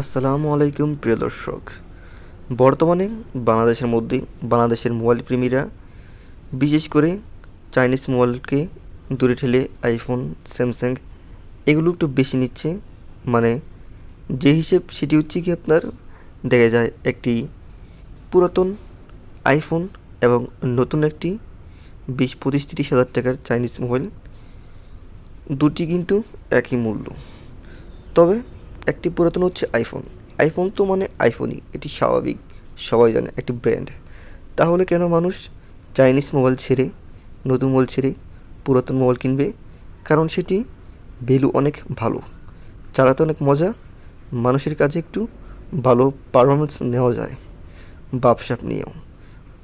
আসসালামু আলাইকুম প্রিয় দর্শক। বর্তমানে বাংলাদেশের মধ্যে বাংলাদেশের মোবাইল প্রেমীরা, বিশেষ করে চাইনিজ মোবাইলকে দূরে ঠেলে আইফোন স্যামসাং এগুলো একটু বেশি নিচ্ছে। মানে যে হিসেব সেটি হচ্ছে কি আপনার, দেখা যায় একটি পুরাতন আইফোন এবং নতুন একটি বিশ, পঁচিশ, তিরিশ হাজার টাকার চাইনিজ মোবাইল। দুটি কিন্তু একই মূল্য। তবে একটি পুরাতন হচ্ছে আইফোন আইফোন তো মানে আইফোনই এটি স্বাভাবিক, সবাই জানে, একটি ব্র্যান্ড তাহলে কেন মানুষ চাইনিজ মোবাইল ছেড়ে, নতুন মোবাইল ছেড়ে পুরাতন মোবাইল কিনবে? কারণ সেটি ভ্যালু অনেক ভালো, চালাতে অনেক মজা, মানুষের কাছে একটু ভালো পারফরমেন্স নেওয়া যায় বাপসাপ নিয়েও।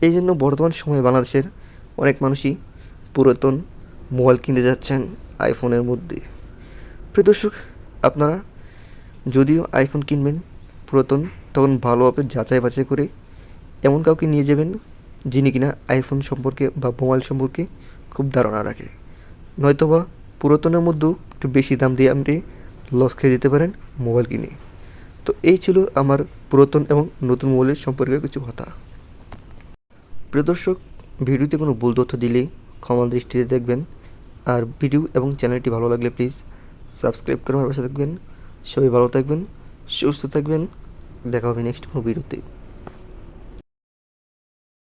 এই জন্য বর্তমান সময়ে বাংলাদেশের অনেক মানুষই পুরাতন মোবাইল কিনতে যাচ্ছেন আইফোনের মধ্যে। প্রিয় দর্শক, আপনারা যদিও আইফোন কিনবেন, পুরাতন, তখন ভালোভাবে যাচাই বাছাই করে। এমন কাউকে নিয়ে যাবেন, যিনি কিনা আইফোন সম্পর্কে বা মোবাইল সম্পর্কে খুব ধারণা রাখে। নয়তোবা পুরাতনের মধ্যেও একটু বেশি দাম দিয়ে আপনি লস খেয়ে যেতে পারেন মোবাইল কিনে। তো এই ছিল আমার পুরাতন এবং নতুন মোবাইলের সম্পর্কে কিছু কথা। প্রিয় দর্শক, ভিডিওতে কোনো ভুল তথ্য দিলে ক্ষমা দৃষ্টিতে দেখবেন। আর ভিডিও এবং চ্যানেলটি ভালো লাগলে প্লিজ সাবস্ক্রাইব করে আমার পাশে থাকবেন। সবাই ভালো থাকবেন সুস্থ থাকবেন দেখা হবে নেক্সট কোনো ভিডিওতে